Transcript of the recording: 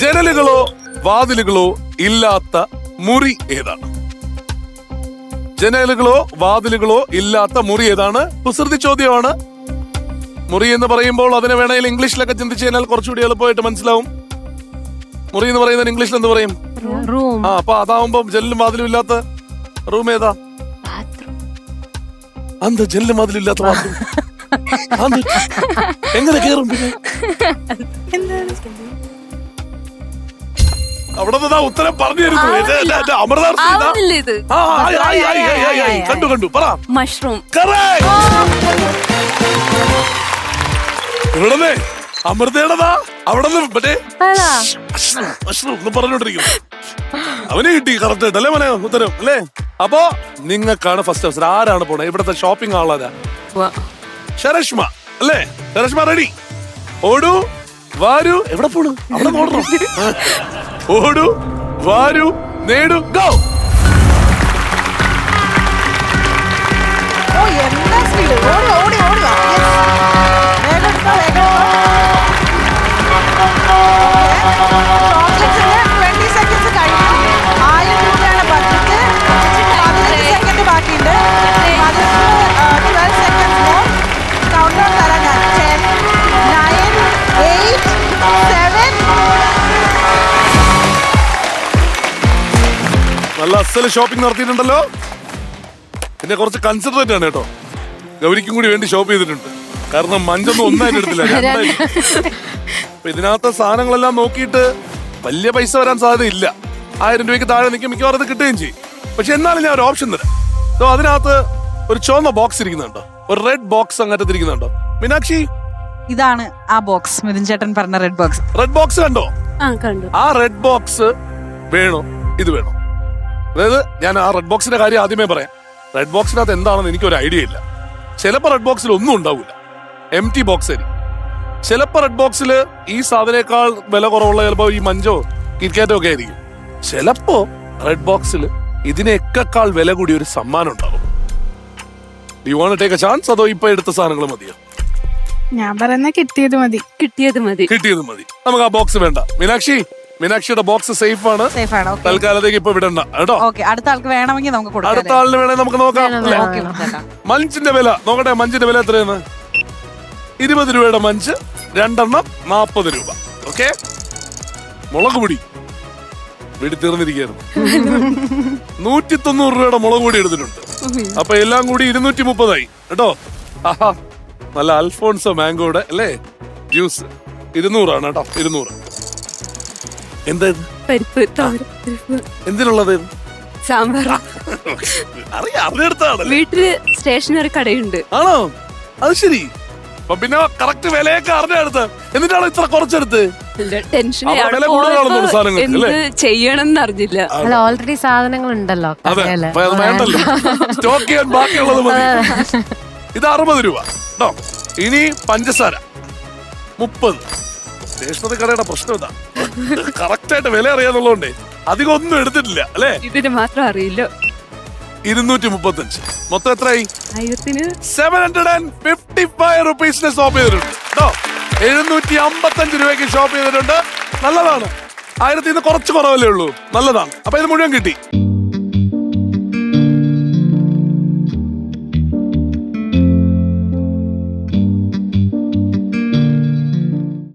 ജനലുകളോ വാതിലുകളോ ഇല്ലാത്ത മുറി ഏതാണ്? ജനലുകളോ വാതിലുകളോ ഇല്ലാത്ത മുറി ഏതാണ്? കുസൃതി ചോദ്യമാണ്. മുറി എന്ന് പറയുമ്പോൾ അതിനെ വേണമെങ്കിൽ ഇംഗ്ലീഷിലൊക്കെ ചിന്തിച്ചു കഴിഞ്ഞാൽ കുറച്ചുകൂടി എളുപ്പമായിട്ട് മനസ്സിലാവും. മുറി എന്ന് പറയുന്നത് ഇംഗ്ലീഷിൽ എന്ത് പറയും? റൂം. ആ അപ്പൊ അതാവുമ്പോ ജനലും വാതിലും ഇല്ലാത്ത റൂം ഏതാ? അന്ത് ജനലും വാതിലും ഇല്ലാത്ത ബാത്റൂം. എങ്ങനെ കേറും പിന്നെ? അവിടെ നിന്ന് ഉത്തരം പറഞ്ഞു തരുന്നു അമൃതാർ ഇത്. കണ്ടു കണ്ടു. പറ. മഷ്റൂം. ഇവിടുന്ന് അമൃതയുടേതാ അവിടെ നിന്ന് മറ്റേ മഷ്റൂം എന്ന് പറഞ്ഞോണ്ടിരിക്കുന്നു അവന് കിട്ടി കറക്റ്റ് ആയിട്ട്. അല്ലേ മോനെ ഉത്തരം? അല്ലേ? അപ്പോ നിങ്ങൾക്കാണ് ഫസ്റ്റ് അവസരം. ആരാണ് പോണേ? ഇവിടുത്തെ ഷോപ്പിംഗ് ആളാരാ? ശരഷ്മ അല്ലേ? ശരഷ്മ റെഡി ഓടൂ. വാരു. എവിടെ പോണു? അവിടെ ഓടണം? ഓടൂ. വാരു. നേടു. ഗോ. നല്ല അസൽ ഷോപ്പിംഗ് നടത്തിയിട്ടുണ്ടല്ലോ. പിന്നെ കുറച്ച് കൺസിഡറേറ്റ് ആണ് കേട്ടോ. ഗൗരിക്കും കൂടി വേണ്ടി ഷോപ്പ് ചെയ്തിട്ടുണ്ട്. കാരണം മഞ്ചൊന്നും ഒന്നായിട്ട് എടുത്തില്ല. അപ്പൊ ഇതിനകത്തെ സാധനങ്ങളെല്ലാം നോക്കിയിട്ട് വലിയ പൈസ വരാൻ സാധ്യതയില്ല. ആയിരം രൂപയ്ക്ക് താഴെ നിൽക്കും മിക്കവാറും അത് കിട്ടുകയും ചെയ്യും. പക്ഷെ എന്നാലും ഞാൻ ഒരു ഓപ്ഷൻ തരാം. സോ അതിനകത്ത് ഒരു ചുവന്ന ബോക്സ് ഇരിക്കുന്നുണ്ടോ? ഒരു റെഡ് ബോക്സ് അങ്ങനത്തെ ഇരിക്കുന്നുണ്ടോ? മീനാക്ഷി? ഇതാണ് ആ ബോക്സ് മിഥുൻ ചേട്ടൻ പറഞ്ഞ റെഡ് ബോക്സ് റെഡ് ബോക്സ് കണ്ടോ? ആ കണ്ടു. ആ റെഡ് ബോക്സ് വേണോ? ഇത് വേണോ? അതായത് ഞാൻ ആ റെഡ് ബോക്സിന്റെ കാര്യം ആദ്യമേ പറയാം. റെഡ് ബോക്സിനകത്ത് എന്താണെന്ന് എനിക്കൊരു ഐഡിയ ഇല്ല. ചിലപ്പോൾ റെഡ് ബോക്സിൽ ഒന്നും ഉണ്ടാവില്ല എം ടി ബോക്സ് ആയിരിക്കും ചിലപ്പോൾ റെഡ് ബോക്സിൽ ഈ സാധനേക്കാൾ വില കുറവുള്ള ചിലപ്പോൾ ഈ മഞ്ചോ കിറ്റ്കാറ്റോ ഒക്കെ ആയിരിക്കും. ചിലപ്പോ റെഡ് ബോക്സിൽ ഇതിനേക്കാൾ വില കൂടി ഒരു സമ്മാനം ഉണ്ടാവും. You won't take a chance അതോ ഇപ്പൊ എടുത്ത സാധനങ്ങൾ മതിയോ? ഞാൻ പറയുന്ന കിട്ടിയത് മതി. കിട്ടിയത് മതി. കിട്ടിയത് മതി. നമുക്ക് ആ ബോക്സ് വേണ്ട. മീനാക്ഷി മീനാക്ഷിയുടെ ബോക്സ് സേഫ് ആണ്. ഓക്കെ തൽക്കാലത്തേക്ക് ഇപ്പൊ വിടണ്ട കേട്ടോ? ഓക്കെ അടുത്ത ആൾക്ക് വേണമെങ്കിൽ നമുക്ക് അടുത്ത കൊടുക്കാം ആളിന് വേണേ നമുക്ക് നോക്കാം അല്ലേ? ഓക്കെ ചേട്ടാ മഞ്ചിന്റെ വില നോക്കട്ടെ മഞ്ചിന്റെ വില എത്രയാണ്? ഇരുപത് രൂപയുടെ മഞ്ച് രണ്ടെണ്ണം നാപ്പത് രൂപ ഓക്കെ മുളക് പൊടി. വീട്ടിൽ തീർന്നിരിക്കുന്നു നൂറ്റി തൊണ്ണൂറ് രൂപയുടെ മുളക് പൊടി എടുത്തിട്ടുണ്ട്. അപ്പൊ എല്ലാം കൂടി ഇരുന്നൂറ്റി മുപ്പതായി കേട്ടോ? ആഹാ നല്ല അൽഫോൺസോ മാംഗോയുടെ അല്ലേ? ജ്യൂസ്. ഇരുന്നൂറാണ് കേട്ടോ ഇരുന്നൂറ്. എന്താ പരിപ്പ് തോരൻ എന്തിനുള്ളത്? സാമ്പാർ. അറിയാം അറിഞ്ഞെടുത്താണല്ലേ വീട്ടിൽ സ്റ്റേഷനറി കടയുണ്ട്. ആണോ? അത് ശരി. പിന്നെ കറക്റ്റ് വിലയൊക്കെ അറിഞ്ഞെടുത്ത് എന്നിട്ടാണ് ഇത്ര കുറച്ചെടുത്ത്? ടെൻഷൻ അവിടെ വില കൂടുതലാണെന്ന് സാധനങ്ങൾക്ക്, എന്ത് അല്ലേ? ചെയ്യണം എന്നറിഞ്ഞില്ല അല്ല ഓൾറെഡി സാധനങ്ങൾ ഉണ്ടല്ലോ അതെ സ്റ്റോക്ക് ചെയ്യാൻ ബാക്കിയുള്ളത് മതി. ഇത് അറുപത് രൂപ. ഇനി പഞ്ചസാര. മുപ്പത്. സ്റ്റേഷനറി കടയുടെ പ്രശ്നം ഇതാ. കറക്റ്റ് ആയിട്ട് വില അറിയാന്നുള്ളതുകൊണ്ടേ അധികം ഒന്നും എടുത്തിട്ടില്ല അല്ലേ? ഇതിന് മാത്രം അറിയില്ല. ഇരുന്നൂറ്റി മുപ്പത്തഞ്ച് മൊത്തം എത്രയായി? ആയിരത്തിന് seven hundred and fifty five റുപ്പീസിന് shop ചെയ്തിട്ടുണ്ട്. കേട്ടോ എഴുന്നൂറ്റി അമ്പത്തഞ്ച് രൂപയ്ക്ക് ഷോപ്പ് ചെയ്തിട്ടുണ്ട്. നല്ലതാണ്. ആയിരത്തി നിന്ന് കുറച്ച് കുറവല്ലേ ഉള്ളൂ. നല്ലതാണ്. അപ്പൊ ഇത് മുഴുവൻ കിട്ടി.